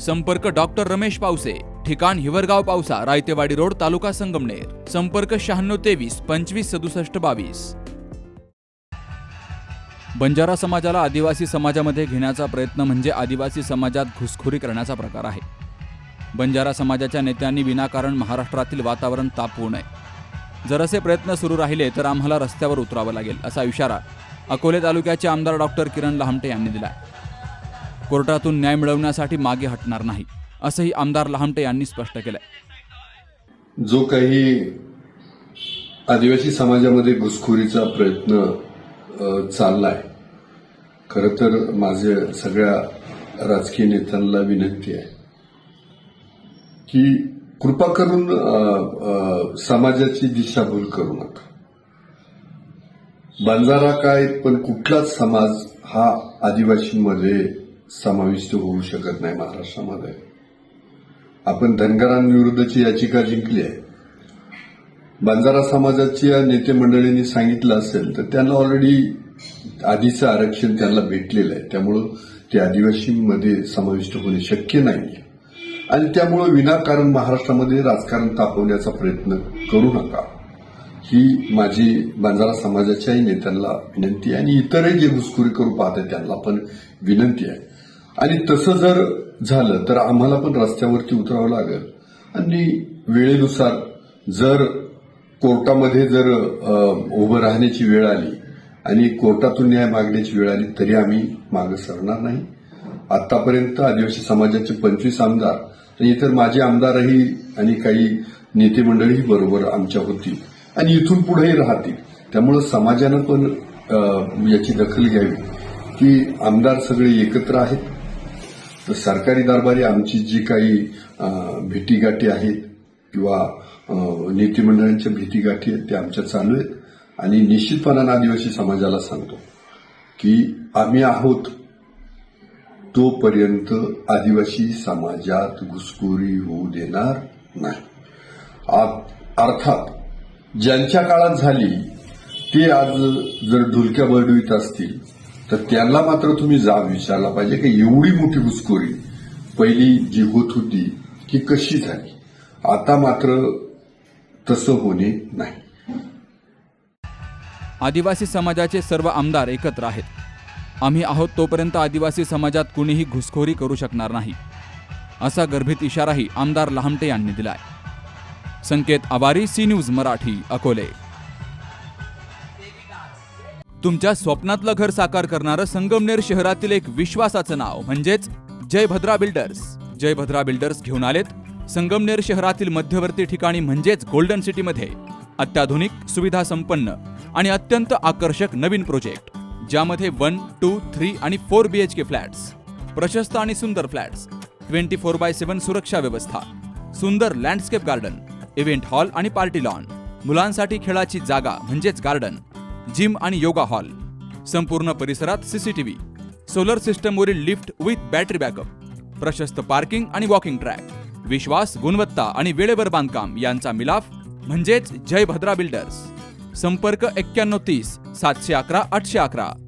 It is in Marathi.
संपर्क डॉक्टर रमेश पावसे ठिकाण हिवरगाव पावसा रायतेवाडी रोड तालुका संगमनेर. संपर्क शहाण्णव तेवीस पंचवीस सदुसष्ट बावीस. बंजारा समाजाला आदिवासी समाजामध्ये घेण्याचा प्रयत्न म्हणजे आदिवासी समाजात घुसखोरी करण्याचा प्रकार आहे. बंजारा समाजाच्या नेत्यांनी विनाकारण महाराष्ट्रातील वातावरण तापवू नये. जर असे प्रयत्न सुरू राहिले तर आम्हाला रस्त्यावर उतरावं लागेल असा इशारा अकोले तालुक्याचे आमदार डॉक्टर किरण लहामटे यांनी दिला कोर्टातून न्याय मिळवण्यासाठी मागे हटणार नाही असंही आमदार लहामटे यांनी स्पष्ट केलंय. जो काही आदिवासी समाजामध्ये घुसखोरीचा प्रयत्न चाललाय खरं तर माझे सगळ्या राजकीय नेत्यांना विनंती आहे की कृपा करून समाजाची दिशाभूल करू नका. बंजारा काय पण कुठलाच समाज हा आदिवासींमध्ये समाविष्ट होऊ शकत नाही महाराष्ट्रामध्ये. आपण धनगरांविरुद्धची याचिका जिंकली आहे. बंजारा समाजाच्या नेते मंडळींनी सांगितलं असेल तर त्यांना ऑलरेडी आधीचं आरक्षण त्यांना भेटलेलं आहे. त्यामुळं ते आदिवासींमध्ये समाविष्ट होणे शक्य नाही. आणि त्यामुळं विनाकारण महाराष्ट्रामध्ये राजकारण तापवण्याचा प्रयत्न करू नका. ही माझी बंजारा समाजाच्याही नेत्यांना विनंती आहे आणि इतरही जे घुसखोरी करू आहेत त्यांना पण विनंती आहे. आणि तसं जर झालं तर आम्हाला पण रस्त्यावरती उतरावं लागेल. आणि वेळेनुसार जर कोर्टामध्ये जर उभं राहण्याची वेळ आली आणि कोर्टातून न्याय मागण्याची वेळ आली तरी आम्ही मागे सरणार नाही. आतापर्यंत आदिवासी समाजाचे पंचवीस आमदार आणि इतर माझे आमदारही आणि काही नेते मंडळीही बरोबर आमच्या होती. आणि इथून पुढेही राहतील. त्यामुळं समाजानं पण याची दखल घ्यावी की आमदार सगळे एकत्र आहेत. तर सरकारी दरबारी आमची जी काही भेटीगाठी आहेत किंवा नेतेमंडळांच्या भेटीगाठी आहेत त्या आमच्या चालू आहेत. आणि निश्चितपणानं आदिवासी समाजाला सांगतो की आम्ही आहोत तोपर्यंत आदिवासी समाजात घुसखोरी होऊ देणार नाही. आ- अर्थात ज्यांच्या काळात झाली ते आज जर ढुलक्या बळडवीत असतील तर त्यांना मात्र तुम्ही जाब विचारला पाहिजे की एवढी मोठी घुसखोरी. पहिली जी होत होती की कशी झाली? आता मात्र तसं होणे नाही. आदिवासी समाजाचे सर्व आमदार एकत्र आहेत. आम्ही आहोत तोपर्यंत आदिवासी समाजात कुणीही घुसखोरी करू शकणार नाही. असा गर्भित इशाराही आमदार लहामटे यांनी दिलाय. Sanket Awari C news Marathi Akole. तुमच्या स्वप्नातलं घर साकार करणारं संगमनेर शहरातील एक विश्वासाचं नाव म्हणजेच जयभद्रा बिल्डर्स. जयभद्रा बिल्डर्स घेऊन आलेत संगमनेर शहरातील मध्यवर्ती ठिकाणी म्हणजेच गोल्डन सिटीमध्ये. अत्याधुनिक सुविधा संपन्न आणि अत्यंत आकर्षक नवीन प्रोजेक्ट ज्यामध्ये वन टू थ्री आणि four B H K flats प्रशस्त आणि सुंदर flats twenty four by seven सुरक्षा व्यवस्था सुंदर लँडस्केप गार्डन इव्हेंट हॉल आणि पार्टी लॉन. मुलांसाठी खेळाची जागा म्हणजेच गार्डन जिम आणि योगा हॉल. संपूर्ण परिसरात सीसीटीव्ही सोलर सिस्टमवरील लिफ्ट विथ बॅटरी बॅकअप प्रशस्त पार्किंग आणि वॉकिंग ट्रॅक विश्वास गुणवत्ता आणि वेळेवर बांधकाम यांचा मिलाफ म्हणजेच जय भद्रा बिल्डर्स. संपर्क एक्क्याण्णव तीस सातशे अकरा आठशे अकरा.